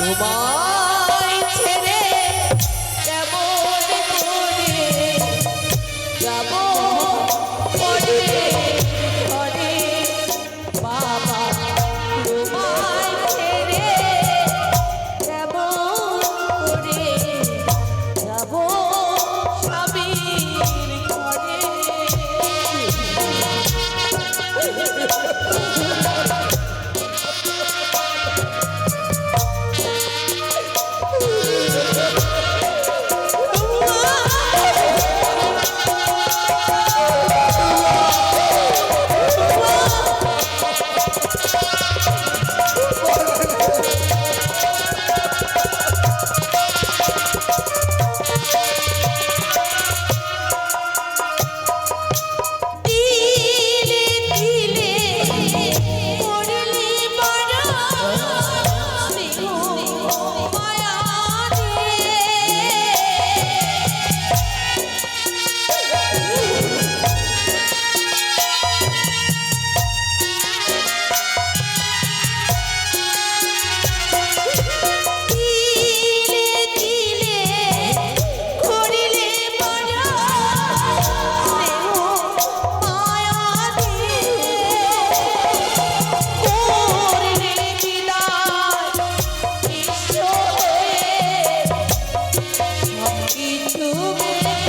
তোমায়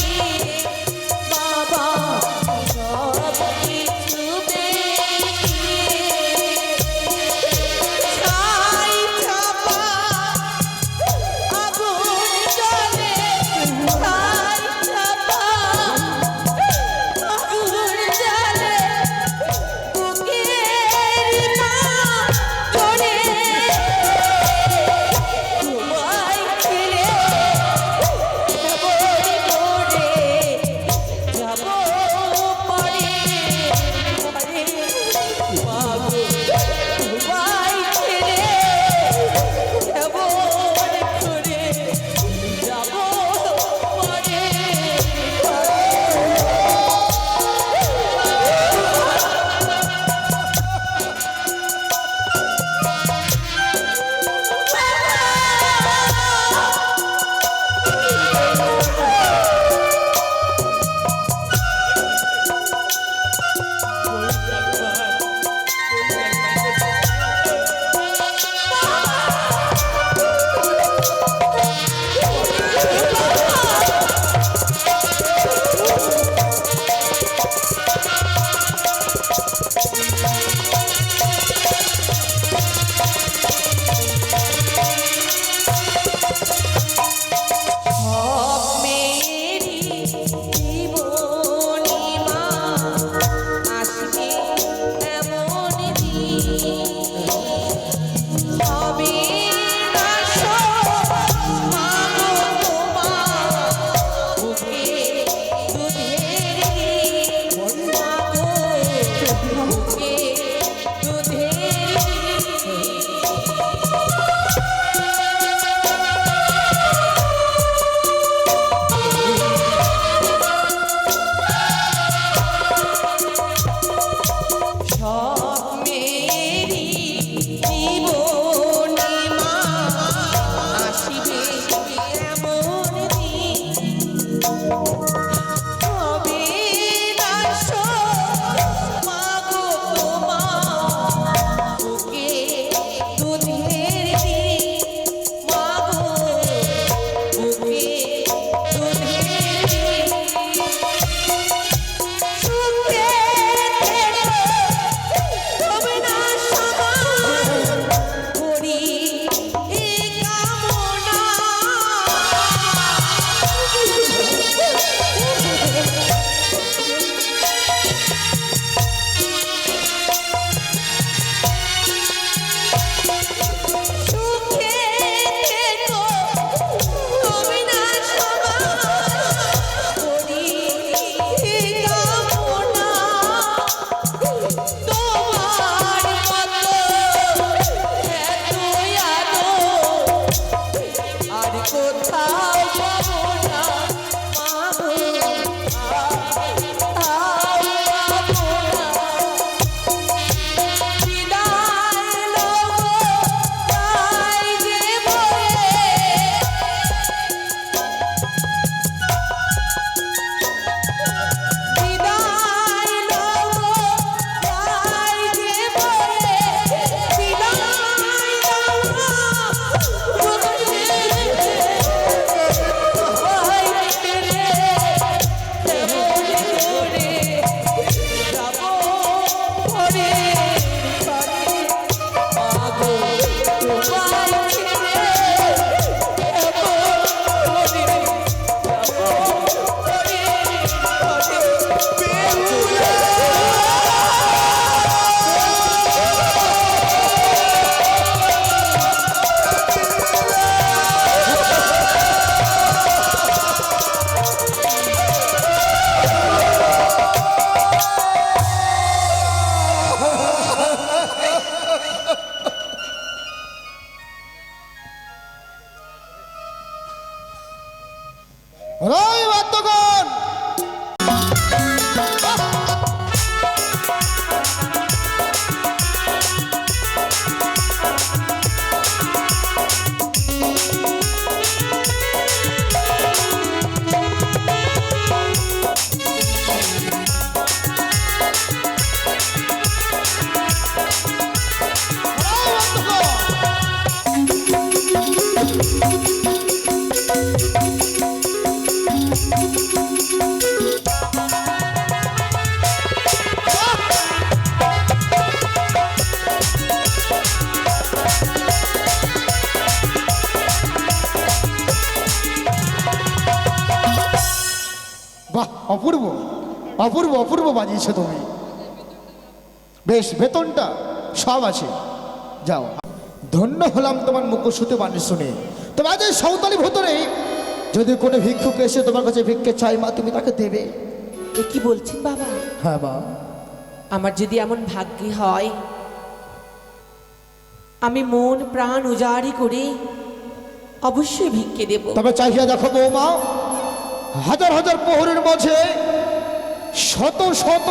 Hey. Hare 笑い割っとこ অপূর্ব অপূর্ব অপূর্ব বাজিয়েছো তুমি। বেশ বেতনটা সব আছে। যাও। ধন্য হলাম তোমার মুখশ্রুতি বাণী শুনে। তোমাদের সাঁওতালি ভেতরে যদি কোনো ভিক্ষুক এসে তোমার কাছে ভিক্ষে চাই মা তুমি তাকে দেবে। এ কি বলছেন বাবা? হ্যাঁ মা। আমার যদি এমন ভাগ্যে হয় আমি মন প্রাণ উজাড়ি করে অবশ্যই ভিক্ষে দেব। তবে চাহিয়া দেখো বৌমা হাজার হাজার প্রহরের মাঝে শত শত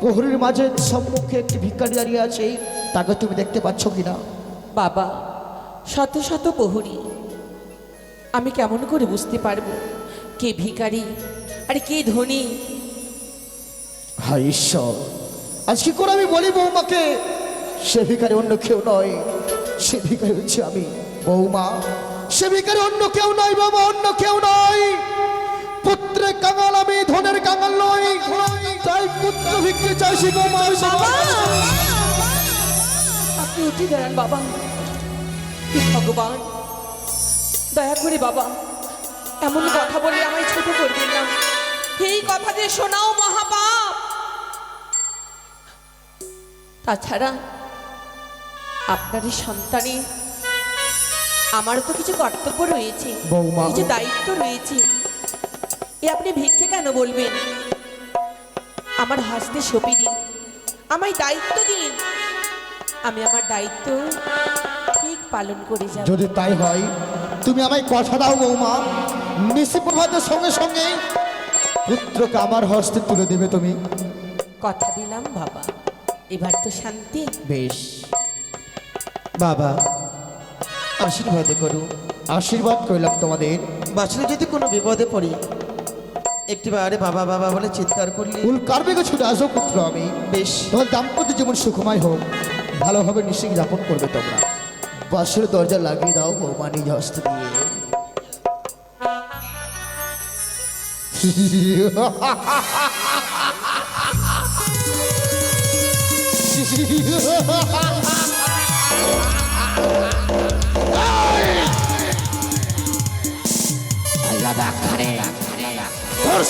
প্রহরের মাঝে সম্মুখে একটি ভিক্ষারি দাঁড়িয়ে আছে। তাকে তুমি দেখতে পাচ্ছ কিনা? বাবা শত শত প্রহরী। আমি কেমন করে বুঝতে পারব কে ভিখারি আর কে ধনী? হায় ঈশ্বর আজ কি করে আমি বলি বৌমাকে? সে ভিখারি অন্য কেউ নয়। সে ভিখারি হচ্ছে আমি বৌমা। সে ভিখারি অন্য কেউ নয় বাবা অন্য কেউ নয়। পুত্রের কাঙাল আমি ধনের কাঙাল নয় তাই পুত্র ভিক্ষে চাইছি বৌমা বাবা আপনি উঠে দাঁড়ান বাবা। ভগবান দয়া করে বাবা এমন কথা বলে আমায় ছোট করবেন না। এই কথা যে শোনাও মহাপাপ। তাছাড়া আপনারই সন্তানে আমারও তো কিছু কর্তব্য রয়েছে কিছু দায়িত্ব রয়েছে। এ আপনি ভিক্ষে কেন বলবেন? আমার হাসতে সপি দিন। আমায় দায়িত্ব দিন। আমি আমার দায়িত্ব ঠিক পালন করে যাব। যদি তাই হয় তুমি আমায় কথা দাও বৌমা। নিশি প্রভাতের সঙ্গে সঙ্গে পুত্রকে আমার হস্তে তুলে দেবে তুমি। কথা দিলাম বাবা। এবার তো শান্তি। বেশ। বাবা আশীর্বাদ করুন আশীর্বাদ করলাম তোমাদের। বাছলে যদি কোনো বিপদে পড়ি একটি বাবা বাবা বলে চিৎকার করলে ফুল কার্মিকে ছুটে আসো আমি। বেশ। তোমার দাম্পত্য জীবন সুখময় হোক ভালোভাবে নিশ্চিত যাপন করবে তোমরা। বাসের দরজা লাগিয়ে দাও বৌমা নিজ হস্তে দিয়ে।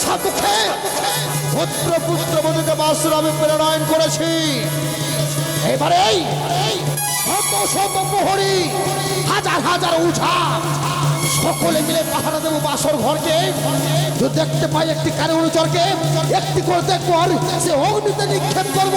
তোর পুত্র পুত্র বধূকে আমি প্রেরণায়ন করেছি। এবারে শত শত প্রহরী, হাজার হাজার উঠা সকলে মিলে পাহারা দেবো বাসর ঘরকে। যদি দেখতে পাই একটি কারে অনুচরকে, একটি করে দেখব আর সে অগ্নিতে নিক্ষেপ করব।